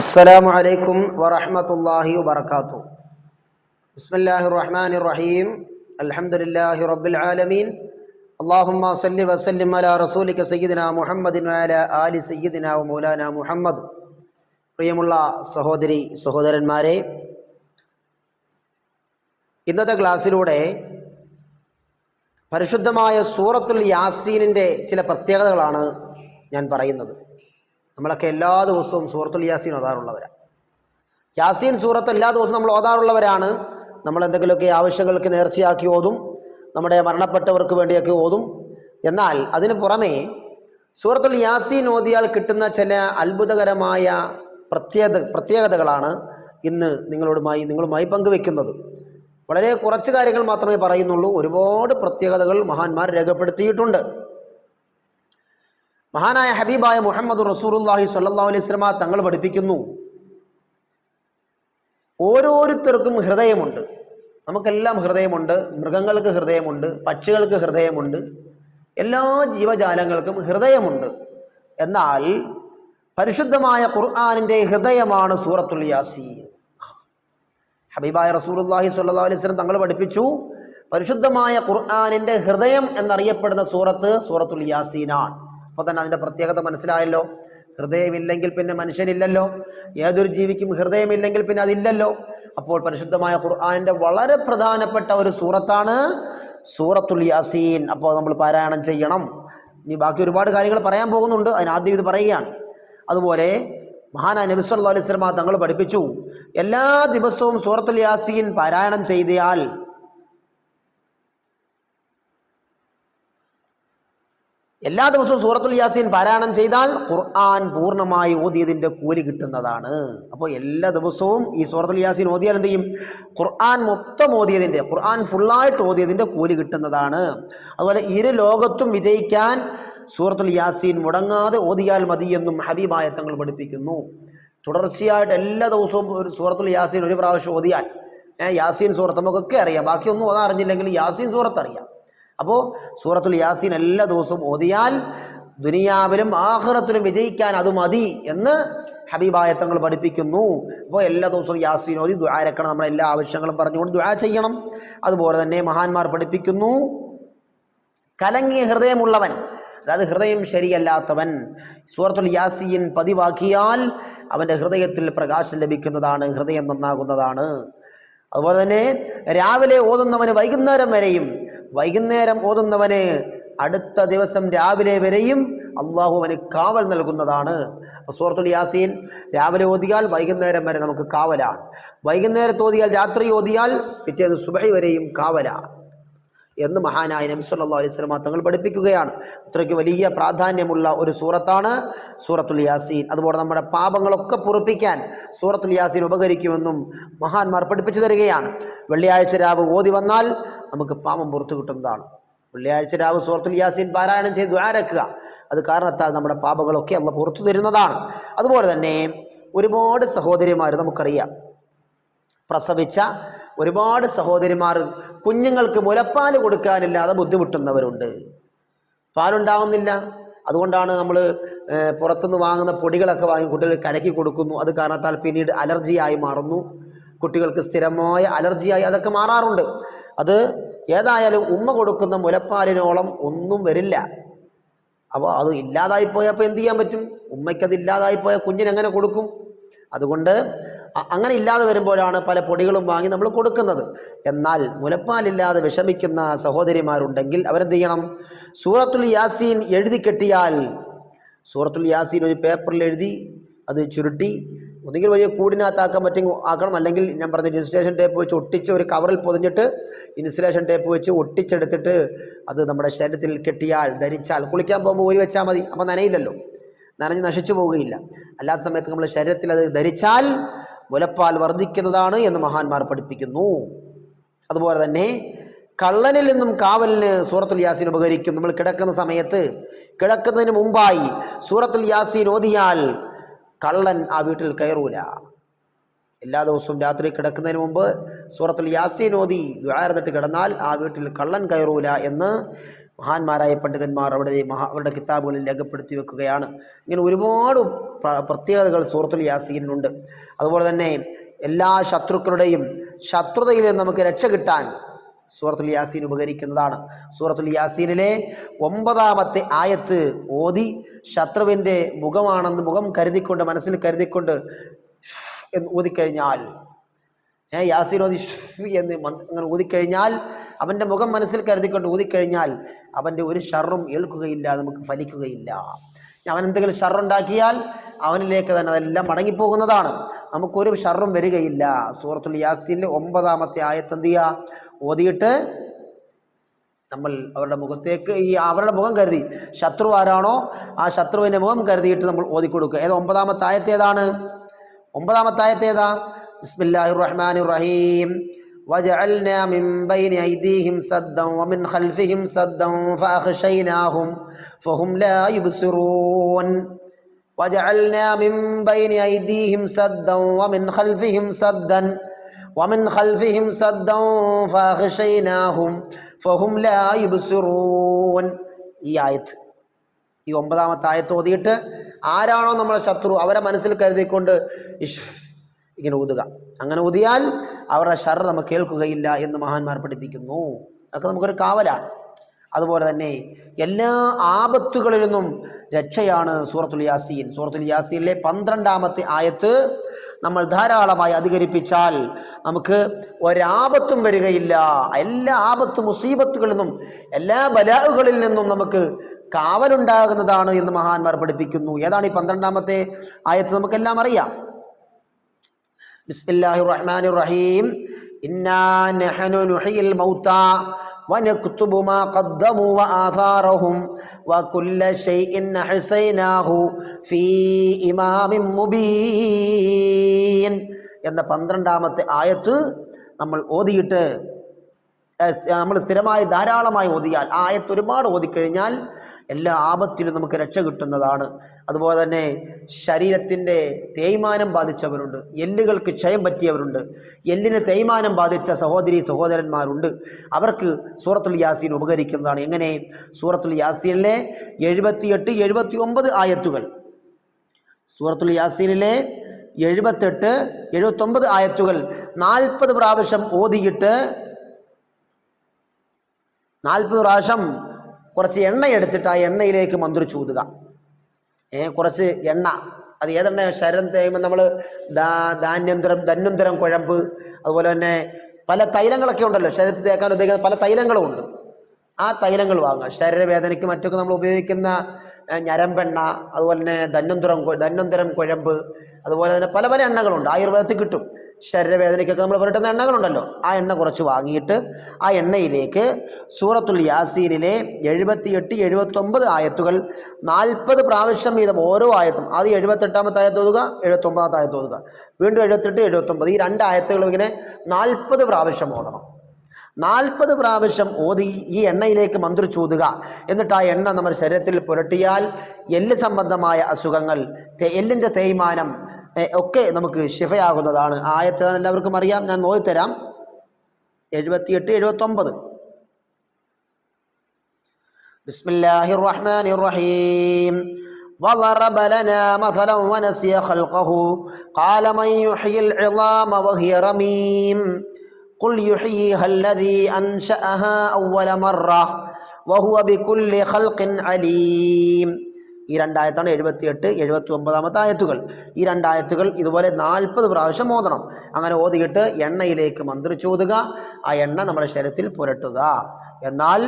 അസ്സലാമു അലൈക്കും വറഹ്മത്തുള്ളാഹി വബർക്കാത്തു ബിസ്മില്ലാഹിർ റഹ്മാനിർ റഹീം അൽഹംദുലില്ലാഹി റബ്ബിൽ ആലമീൻ. അല്ലാഹുമ്മ സല്ലി വസല്ലിം അലാ റസൂലിക സയ്യിദിന മുഹമ്മദിൻ വഅലാ ആലി സയ്യിദിന മൗലാന മുഹമ്മദ്. പ്രിയമുള്ള സഹോദരി സഹോദരന്മാരെ ഇന്നത്തെ ക്ലാസ്സിലൂടെ പരിശുദ്ധമായ സൂറത്തുൽ യാസീനിന്റെ ചില പ്രത്യേകതകളാണ് ഞാൻ പറയുന്നത്. നമ്മളൊക്കെ എല്ലാ ദിവസവും സൂറത്തുൽ യാസീൻ ഓതാറുള്ളവരാണ് യാസീൻ സൂറത്ത് എല്ലാ ദിവസവും നമ്മൾ ഓതാറുള്ളവരാണ്. നമ്മൾ എന്തെങ്കിലുമൊക്കെ ആവശ്യങ്ങൾക്ക് നേർച്ചയാക്കി ഓതും നമ്മുടെ മരണപ്പെട്ടവർക്ക് വേണ്ടിയൊക്കെ ഓതും. എന്നാൽ അതിന് പുറമേ സൂറത്തുൽ യാസീൻ ഓതിയാൽ കിട്ടുന്ന ചില അത്ഭുതകരമായ പ്രത്യേക പ്രത്യേകതകളാണ് ഇന്ന് നിങ്ങളോടുമായി നിങ്ങളുമായി പങ്കുവെക്കുന്നത്. വളരെ കുറച്ച് കാര്യങ്ങൾ മാത്രമേ പറയുന്നുള്ളൂ. ഒരുപാട് പ്രത്യേകതകൾ മഹാന്മാർ രേഖപ്പെടുത്തിയിട്ടുണ്ട്. മഹാനായ ഹബീബായ മുഹമ്മദ് റസൂറുല്ലാഹി അലൈഹി വസല്ലം തങ്ങൾ പഠിപ്പിക്കുന്നു. ഓരോരുത്തർക്കും ഹൃദയമുണ്ട്. നമുക്കെല്ലാം ഹൃദയമുണ്ട്. മൃഗങ്ങൾക്ക് ഹൃദയമുണ്ട്. പക്ഷികൾക്ക് ഹൃദയമുണ്ട്. എല്ലാ ജീവജാലങ്ങൾക്കും ഹൃദയമുണ്ട്. എന്നാൽ പരിശുദ്ധമായ ഖുർആാനിന്റെ ഹൃദയമാണ് സൂറത്തുൽ യാസീൻ. ഹബീബായ റസൂലുല്ലാഹി അലൈഹി വസല്ലം തങ്ങൾ പഠിപ്പിച്ചു. പരിശുദ്ധമായ ഖുർആാനിന്റെ ഹൃദയം എന്നറിയപ്പെടുന്ന സൂറത്ത് സൂറത്തുൽ യാസീനാണ്. അപ്പോൾ തന്നെ അതിന്റെ പ്രത്യേകത മനസ്സിലായല്ലോ. ഹൃദയമില്ലെങ്കിൽ പിന്നെ മനുഷ്യനില്ലല്ലോ. ഏതൊരു ജീവിക്കും ഹൃദയമില്ലെങ്കിൽ പിന്നെ അതില്ലല്ലോ. അപ്പോൾ പരിശുദ്ധമായ ഖുർആാനിന്റെ വളരെ പ്രധാനപ്പെട്ട ഒരു സൂറത്താണ് സൂറത്തുൽ യാസീൻ. അപ്പോൾ നമ്മൾ പാരായണം ചെയ്യണം. ഇനി ബാക്കി ഒരുപാട് കാര്യങ്ങൾ പറയാൻ പോകുന്നുണ്ട്. അതിനാദ്യം ഇത് പറയുകയാണ്. അതുപോലെ മഹാനായ നബി സല്ലല്ലാഹു അലൈഹി വസല്ലം തങ്ങൾ പഠിപ്പിച്ചു. എല്ലാ ദിവസവും സൂറത്തുൽ യാസീൻ പാരായണം ചെയ്താൽ എല്ലാ ദിവസവും സൂറത്തുൽ യാസീൻ പാരായണം ചെയ്താൽ ഖുർആൻ പൂർണമായി ഓതിയതിന്റെ കൂലി കിട്ടുന്നതാണ്. അപ്പോൾ എല്ലാ ദിവസവും ഈ സൂറത്തുൽ യാസീൻ ഓതിയാൽ എന്ത് ചെയ്യും? ഖുർആൻ മൊത്തം ഓതിയതിന്റെ ഖുർആൻ ഫുള്ളായിട്ട് ഓതിയതിന്റെ കൂലി കിട്ടുന്നതാണ്. അതുപോലെ ഇരു ലോകത്തും വിജയിക്കാൻ സൂറത്തുൽ യാസീൻ മുടങ്ങാതെ ഓതിയാൽ മതി എന്നും ഹബീബായ തങ്ങൾ പഠിപ്പിക്കുന്നു. തുടർച്ചയായിട്ട് എല്ലാ ദിവസവും ഒരു സൂറത്തുൽ യാസീൻ ഒരു പ്രാവശ്യം ഓതിയാൽ യാസീൻ സൂറത്ത് നമുക്കൊക്കെ അറിയാം. ബാക്കിയൊന്നും ഓതാൻ അറിഞ്ഞില്ലെങ്കിൽ യാസീൻ സൂറത്ത് അറിയാം. അപ്പോൾ സൂറത്തുൽ യാസീൻ എല്ലാ ദിവസവും ഓതിയാൽ ദുനിയാവിലും ആഹ്റത്തിലും വിജയിക്കാൻ അത് മതി എന്ന് ഹബീബായ തങ്ങൾ പഠിപ്പിക്കുന്നു. അപ്പോൾ എല്ലാ ദിവസവും യാസീൻ ഓതി ദ്വാരക്കണം നമ്മുടെ എല്ലാ ആവശ്യങ്ങളും പറഞ്ഞുകൊണ്ട് ദ്വാ ചെയ്യണം. അതുപോലെ തന്നെ മഹാന്മാർ പഠിപ്പിക്കുന്നു. കലങ്ങിയ ഹൃദയമുള്ളവൻ അതായത് ഹൃദയം ശരിയല്ലാത്തവൻ സൂറത്തുൽ യാസീൻ പതിവാക്കിയാൽ അവന്റെ ഹൃദയത്തിൽ പ്രകാശം ലഭിക്കുന്നതാണ് ഹൃദയം നന്നാകുന്നതാണ്. അതുപോലെ തന്നെ രാവിലെ ഓതുന്നവന് വൈകുന്നേരം വരെയും വൈകുന്നേരം ഓതുന്നവന് അടുത്ത ദിവസം രാവിലെ വരെയും അള്ളാഹു അവന് കാവൽ നൽകുന്നതാണ്. സൂറത്തുൽ യാസീൻ രാവിലെ ഓതിയാൽ വൈകുന്നേരം വരെ നമുക്ക് കാവലാണ്. വൈകുന്നേരത്ത് ഓതിയാൽ രാത്രി ഓതിയാൽ പിറ്റേന്ന് സുബഹി വരെയും കാവലാണ്. എന്ന് മഹാനായ നബി സല്ലല്ലാഹു അലൈഹി വസല്ലം തങ്ങൾ പഠിപ്പിക്കുകയാണ്. അത്രയ്ക്ക് വലിയ പ്രാധാന്യമുള്ള ഒരു സൂറത്താണ് സൂറത്തുൽ യാസീൻ. അതുപോലെ നമ്മുടെ പാപങ്ങളൊക്കെ പൊറുപ്പിക്കാൻ സൂറത്തുൽ യാസീൻ ഉപകരിക്കുമെന്നും മഹാന്മാർ പഠിപ്പിച്ചു തരികയാണ്. വെള്ളിയാഴ്ച രാവ് ഓതി വന്നാൽ നമുക്ക് പാപം പുറത്തു കിട്ടുന്നതാണ്. വെള്ളിയാഴ്ച രാവ് സൂറത്തുൽ യാസീൻ പാരായണം ചെയ്ത് ആരക്കുക അത് കാരണത്താൽ നമ്മുടെ പാപങ്ങളൊക്കെ അല്ല പുറത്തു തരുന്നതാണ്. അതുപോലെ തന്നെ ഒരുപാട് സഹോദരിമാർ നമുക്കറിയാം. പ്രസവിച്ച ഒരുപാട് സഹോദരിമാർ കുഞ്ഞുങ്ങൾക്ക് മുലപ്പാൽ കൊടുക്കാനില്ലാതെ ബുദ്ധിമുട്ടുന്നവരുണ്ട്. പാലുണ്ടാവുന്നില്ല. അതുകൊണ്ടാണ് നമ്മൾ പുറത്തുനിന്ന് വാങ്ങുന്ന പൊടികളൊക്കെ വാങ്ങി കുട്ടികൾ കലക്കി കൊടുക്കുന്നു. അത് കാരണത്താൽ പിന്നീട് അലർജിയായി മാറുന്നു. കുട്ടികൾക്ക് സ്ഥിരമായ അലർജിയായി അതൊക്കെ മാറാറുണ്ട്. അത് ഏതായാലും ഉമ്മ കൊടുക്കുന്ന മുലപ്പാലിനോളം ഒന്നും വരില്ല. അപ്പോൾ അത് ഇല്ലാതായിപ്പോയപ്പോൾ എന്ത് ചെയ്യാൻ പറ്റും? ഉമ്മയ്ക്കത് ഇല്ലാതായി പോയ കുഞ്ഞിനെങ്ങനെ കൊടുക്കും? അതുകൊണ്ട് അങ്ങനെ ഇല്ലാതെ വരുമ്പോഴാണ് പല പൊടികളും വാങ്ങി നമ്മൾ കൊടുക്കുന്നത്. എന്നാൽ മുലപ്പാലില്ലാതെ വിഷമിക്കുന്ന സഹോദരിമാരുണ്ടെങ്കിൽ അവരെന്ത് ചെയ്യണം സൂറത്തുൽ യാസീൻ എഴുതി കെട്ടിയാൽ സൂറത്തുൽ യാസീൻ ഒരു പേപ്പറിൽ എഴുതി അത് ചുരുട്ടി ഒന്നുകിൽ വലിയ കൂടിനകത്താക്കാൻ പറ്റും ആക്കണം. അല്ലെങ്കിൽ ഞാൻ പറഞ്ഞ ഇൻസുലേഷൻ ടേപ്പ് വെച്ച് ഒട്ടിച്ച് ഒരു കവറിൽ പൊതിഞ്ഞിട്ട് ഇൻസുലേഷൻ ടേപ്പ് വെച്ച് ഒട്ടിച്ചെടുത്തിട്ട് അത് നമ്മുടെ ശരീരത്തിൽ കെട്ടിയാൽ ധരിച്ചാൽ കുളിക്കാൻ പോകുമ്പോൾ ഊരി വെച്ചാൽ മതി. അപ്പോൾ നനയില്ലല്ലോ. നനഞ്ഞ് നശിച്ചു പോവുകയില്ല. അല്ലാത്ത സമയത്ത് നമ്മൾ ശരീരത്തിൽ അത് ധരിച്ചാൽ മുലപ്പാൽ വർദ്ധിക്കുന്നതാണ് എന്ന് മഹാന്മാർ പഠിപ്പിക്കുന്നു. അതുപോലെ തന്നെ കള്ളനിൽ നിന്നും കാവലിന് സൂറത്തുൽ യാസീൻ ഉപകരിക്കും. നമ്മൾ കിടക്കുന്ന സമയത്ത് കിടക്കുന്നതിന് മുമ്പായി സൂറത്തുൽ യാസീൻ ഓതിയാൽ കള്ളൻ ആ വീട്ടിൽ കയറൂല. എല്ലാ ദിവസവും രാത്രി കിടക്കുന്നതിന് മുമ്പ് സൂറത്തുൽ യാസീൻ ഓതി ദ്വാരന്നിട്ട് കിടന്നാൽ ആ വീട്ടിൽ കള്ളൻ കയറൂല എന്ന് മഹാന്മാരായ പണ്ഡിതന്മാർ അവിടെ മഹാ അവരുടെ കിതാബുകളിൽ രേഖപ്പെടുത്തി വെക്കുകയാണ്. ഇങ്ങനെ ഒരുപാട് പ്ര- പ്രത്യേകതകൾ സൂറത്തുൽ യാസീനുണ്ട് അതുപോലെ തന്നെ എല്ലാ ശത്രുക്കളുടെയും ശത്രുതയിൽ നമുക്ക് രക്ഷ കിട്ടാൻ സൂറത്തുൽ യാസീൻ ഉപകരിക്കുന്നതാണ്. സൂറത്തുൽ യാസീനിലെ ഒമ്പതാമത്തെ ആയത്ത് ഓതി ശത്രുവിന്റെ മുഖമാണെന്ന് മുഖം കരുതിക്കൊണ്ട് മനസ്സിൽ കരുതിക്കൊണ്ട് എന്ന് ഊതിക്കഴിഞ്ഞാൽ യാസീൻ ഓതി എന്ന് അങ്ങനെ ഊതിക്കഴിഞ്ഞാൽ അവന്റെ മുഖം മനസ്സിൽ കരുതിക്കൊണ്ട് ഊതിക്കഴിഞ്ഞാൽ അവന്റെ ഒരു ഷറും ഏൽക്കുകയില്ല നമുക്ക് ഫലിക്കുകയില്ല. അവൻ എന്തെങ്കിലും ഷറുണ്ടാക്കിയാൽ അവനിലേക്ക് തന്നെ അതെല്ലാം മടങ്ങിപ്പോകുന്നതാണ്. നമുക്കൊരു ഷറും വരികയില്ല. സൂറത്തുൽ യാസിന്റെ ഒമ്പതാമത്തെ ആയത്ത് എന്ത് ഓതിയിട്ട് നമ്മൾ അവരുടെ മുഖത്തേക്ക് ഈ അവരുടെ മുഖം കരുതി. ശത്രു ആരാണോ ആ ശത്രുവിന്റെ മുഖം കരുതിയിട്ട് നമ്മൾ ഓതിക്കൊടുക്കുക. ഏത് ഒമ്പതാമത്തെ ആയത്തേതാണ് ഒമ്പതാമത്തെ ആയത്തേതാ ബിസ്മില്ലാഹിർ റഹ്മാനിർ റഹീം. وجعلنا من بين أيديهم سدا ومن خلفهم سدا فأخشيناهم فهم لا يبصرون وجعلنا من بين أيديهم سدا ومن خلفهم سدا ومن خلفهم سدا فأغشيناهم فهم لا يبصرون ഈ ആയത്ത് ഈ ഒമ്പതാമത്തെ ആയത്ത് ഓതിയിട്ട് ആരാണോ നമ്മളെ ശത്രു അവരെ മനസ്സിൽ കരുതിക്കൊണ്ട് ഇഷ് ഇങ്ങനെ ഊതുക അങ്ങനെ ഊതിയാൽ അവരുടെ ഷർ നമുക്ക് കേൾക്കുകയില്ല എന്ന് മഹാന്മാർ പഠിപ്പിക്കുന്നു. അതൊക്കെ നമുക്കൊരു കാവലാണ്. അതുപോലെ തന്നെ എല്ലാ ആപത്തുകളിൽ നിന്നും രക്ഷയാണ് സൂറത്തുൽ യാസീൻ. സൂറത്തുൽ യാസീനിലെ പന്ത്രണ്ടാമത്തെ ആയത്ത് നമ്മൾ ധാരാളമായി അധികരിപ്പിച്ചാൽ നമുക്ക് ഒരാപത്തും വരികയില്ല. എല്ലാ ആപത്ത് മുസീബത്തുകളിൽ നിന്നും എല്ലാ ബലാഹുകളിൽ നിന്നും നമുക്ക് കാവലുണ്ടാകുന്നതാണ് എന്ന് മഹാന്മാർ പഠിപ്പിക്കുന്നു. ഏതാണ് ഈ പന്ത്രണ്ടാമത്തെ ആയത്ത്? നമുക്കെല്ലാം അറിയാം. ബിസ്മില്ലാഹിർ റഹ്മാനിർ റഹീം ഇന്നാ നഹ്നു നുഹയിൽ മൗതാ ونكتب ما قدموا وآثارهم وكل شيء أحصيناه في إمام مبين എന്ന പന്ത്രണ്ടാമത്തെ ആയത്ത് നമ്മൾ ഓതിയിട്ട് ഏഹ് നമ്മൾ സ്ഥിരമായി ധാരാളമായി ഓതിയാൽ ആ ആയത്ത് ഒരുപാട് ഓതിക്കഴിഞ്ഞാൽ എല്ലാ ആപത്തിലും നമുക്ക് രക്ഷ കിട്ടുന്നതാണ്. അതുപോലെ തന്നെ ശരീരത്തിന്റെ തേയ്മാനം ബാധിച്ചവരുണ്ട്. എല്ലുകൾക്ക് ക്ഷയം പറ്റിയവരുണ്ട്. എല്ലിന് തേയ്മാനം ബാധിച്ച സഹോദരി സഹോദരന്മാരുണ്ട്. അവർക്ക് സൂറത്തുൽ യാസീൻ ഉപകരിക്കുന്നതാണ്. എങ്ങനെ? സൂറത്തുൽ യാസീനിലെ എഴുപത്തിയെട്ട് എഴുപത്തി ഒമ്പത് ആയത്തുകൾ. സൂറത്തുൽ യാസീനിലെ എഴുപത്തെട്ട് എഴുപത്തൊമ്പത് ആയത്തുകൾ നാൽപ്പത് പ്രാവശ്യം ഓതിയിട്ട് നാൽപ്പത് പ്രാവശ്യം കുറച്ച് എണ്ണ എടുത്തിട്ട് ആ എണ്ണയിലേക്ക് മന്ത്രി ചൂതുക. ഏ കുറച്ച് എണ്ണ. അത് ഏതെണ്ണ? ശരം തേയുമ്പോൾ നമ്മൾ ദാ ധാന്യന്തരം ധന്വന്തരം കുഴമ്പ് അതുപോലെ തന്നെ പല തൈലങ്ങളൊക്കെ ഉണ്ടല്ലോ. ശരീരത്തിൽ തേക്കാൻ ഉപയോഗിക്കുന്ന പല തൈലങ്ങളും ഉണ്ട്. ആ തൈലങ്ങൾ വാങ്ങുക. ശരീരവേദനയ്ക്ക് മറ്റൊക്കെ നമ്മൾ ഉപയോഗിക്കുന്ന ഞരമ്പെണ്ണ അതുപോലെ തന്നെ ധന്യന്തരം ധന്വന്തരം കുഴമ്പ് അതുപോലെ തന്നെ പല പല എണ്ണകളുണ്ട്. ആയുർവേദത്തിൽ കിട്ടും. ശരീരവേദനയ്ക്കൊക്കെ നമ്മൾ പുരട്ടുന്ന എണ്ണകളുണ്ടല്ലോ. ആ എണ്ണ കുറച്ച് വാങ്ങിയിട്ട് ആ എണ്ണയിലേക്ക് സൂറത്തുൽ യാസീനിലെ എഴുപത്തിയെട്ട് എഴുപത്തൊമ്പത് ആയത്തുകൾ നാൽപ്പത് പ്രാവശ്യം വീതം ഓരോ ആയത്തും. അത് എഴുപത്തെട്ടാമത്തെ ആയത്ത് ഓതുക എഴുപത്തൊമ്പതാമത്തെ ആയത്ത് ഓതുക. വീണ്ടും എഴുപത്തെട്ട് എഴുപത്തൊമ്പത് ഈ രണ്ട് ആയത്തുകളും ഇങ്ങനെ നാൽപ്പത് പ്രാവശ്യം ഓതണം. നാൽപ്പത് പ്രാവശ്യം ഓതി ഈ എണ്ണയിലേക്ക് മന്ത്രിച്ചൂതുക എന്നിട്ട് ആ എണ്ണ നമ്മുടെ ശരീരത്തിൽ പുരട്ടിയാൽ എല്ല് സംബന്ധമായ അസുഖങ്ങൾ എല്ലിന്റെ തേയ്മാനം ഒക്കെ നമുക്ക് ശിഫയാകുന്നതാണ് ആയത്ത് എല്ലാവർക്കും അറിയാം ഞാൻ നോക്കിത്തരാം എഴുപത്തിയെട്ട് എഴുപത്തൊമ്പത് بسم الله الرحمن الرحيم وضرب لنا مثلا ونسي خلقه قال من يحيي العظام وهي رميم قل يحييها الذي أنشأها أول مرة وهو بكل خلق عليم ഈ രണ്ടായത്താണ് എഴുപത്തിയെട്ട് എഴുപത്തി ഒമ്പതാമത്തെ ആയത്തുകൾ. ഈ രണ്ടായത്തുകൾ ഇതുപോലെ നാൽപ്പത് പ്രാവശ്യം ഓതണം. അങ്ങനെ ഓതിയിട്ട് എണ്ണയിലേക്ക് മന്ത്രിച്ചോതുക ആ എണ്ണ നമ്മുടെ ശരീരത്തിൽ പുരട്ടുക. എന്നാൽ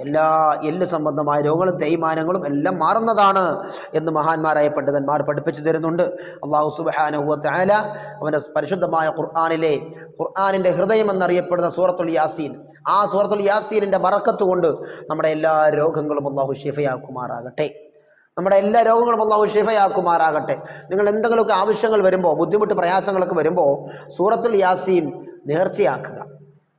എല്ലാ എല്ല് സംബന്ധമായ രോഗങ്ങളും തേയ്മാനങ്ങളും എല്ലാം മാറുന്നതാണ് എന്ന് മഹാന്മാരായ പണ്ഡിതന്മാർ പഠിപ്പിച്ചു തരുന്നുണ്ട്. അള്ളാഹു സുബാനുഹുല അവന്റെ പരിശുദ്ധമായ ഖുർആാനിലെ ഖുർആാനിന്റെ ഹൃദയം എന്നറിയപ്പെടുന്ന സൂറത്തുൽ യാസീൻ ആ സൂറത്തുൽ യാസീനിന്റെ വറക്കത്തുകൊണ്ട് നമ്മുടെ എല്ലാ രോഗങ്ങളും അള്ളാഹു ഷിഫയാക്കുമാറാകട്ടെ നമ്മുടെ എല്ലാ രോഗങ്ങളും അള്ളാഹു ഷിഫയാക്കുമാറാകട്ടെ നിങ്ങൾ എന്തെങ്കിലുമൊക്കെ ആവശ്യങ്ങൾ വരുമ്പോൾ ബുദ്ധിമുട്ട് പ്രയാസങ്ങളൊക്കെ വരുമ്പോൾ സൂറത്തുൽ യാസീൻ നേർച്ചയാക്കുക.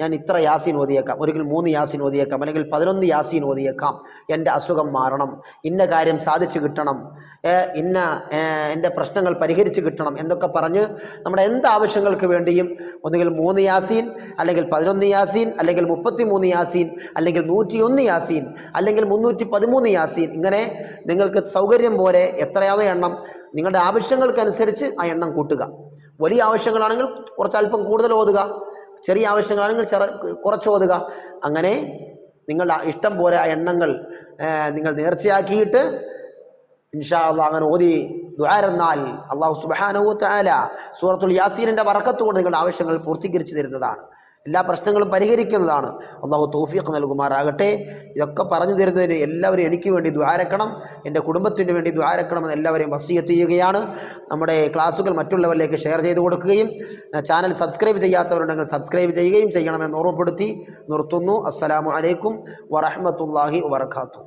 ഞാൻ ഇത്ര യാസീൻ ഓതിയേക്കാം. ഒരിക്കൽ മൂന്ന് യാസീൻ ഓതിയേക്കാം. അല്ലെങ്കിൽ പതിനൊന്ന് യാസീൻ ഓതിയേക്കാം. എന്റെ അസുഖം മാറണം. ഇന്ന കാര്യം സാധിച്ചു കിട്ടണം. ഇന്ന എന്റെ പ്രശ്നങ്ങൾ പരിഹരിച്ച് കിട്ടണം എന്നൊക്കെ പറഞ്ഞ് നമ്മുടെ എന്ത് ആവശ്യങ്ങൾക്ക് വേണ്ടിയും ഒന്നുകിൽ മൂന്ന് യാസീൻ അല്ലെങ്കിൽ പതിനൊന്ന് യാസീൻ അല്ലെങ്കിൽ മുപ്പത്തി മൂന്ന് യാസീൻ അല്ലെങ്കിൽ നൂറ്റിയൊന്ന് യാസീൻ അല്ലെങ്കിൽ മുന്നൂറ്റി പതിമൂന്ന് യാസീൻ. ഇങ്ങനെ നിങ്ങൾക്ക് സൗകര്യം പോലെ എത്രയാണോ എണ്ണം നിങ്ങളുടെ ആവശ്യങ്ങൾക്കനുസരിച്ച് ആ എണ്ണം കൂട്ടുക. വലിയ ആവശ്യങ്ങളാണെങ്കിൽ കുറച്ചല്പം കൂടുതൽ ഓതുക. ചെറിയ ആവശ്യങ്ങളാണെങ്കിൽ ചെറ കുറച്ച് ഓതുക. അങ്ങനെ നിങ്ങളുടെ ഇഷ്ടം പോലെ ആ എണ്ണങ്ങൾ നിങ്ങൾ നേർച്ചയാക്കിയിട്ട് ഇൻഷാ അങ്ങനെ ഓതി ദ്വാരെന്നാൽ അള്ളാഹു സുബാനവു താല സൂറത്തുൽ യാസീനിന്റെ വറക്കത്ത് കൊണ്ട് നിങ്ങളുടെ ആവശ്യങ്ങൾ പൂർത്തീകരിച്ചു തരുന്നതാണ്. എല്ലാ പ്രശ്നങ്ങളും പരിഹരിക്കുന്നതാണ്. അള്ളാഹു തോഫിയൊക്കെ നൽകുമാറാകട്ടെ. ഇതൊക്കെ പറഞ്ഞു തരുന്നതിന് എല്ലാവരും എനിക്ക് വേണ്ടി ദ്വാരക്കണം എന്റെ കുടുംബത്തിന് വേണ്ടി ദ്വാരക്കണമെന്ന് എല്ലാവരെയും വസീയത്ത് ചെയ്യുകയാണ്. നമ്മുടെ ക്ലാസ്സുകൾ മറ്റുള്ളവരിലേക്ക് ഷെയർ ചെയ്ത് കൊടുക്കുകയും ചാനൽ സബ്സ്ക്രൈബ് ചെയ്യാത്തവരുണ്ടെങ്കിൽ സബ്സ്ക്രൈബ് ചെയ്യുകയും ചെയ്യണമെന്ന് ഓർമ്മപ്പെടുത്തി നിർത്തുന്നു. അസ്സലാമു അലൈക്കും വറഹ്മത്തുള്ളാഹി വബർക്കാത്തു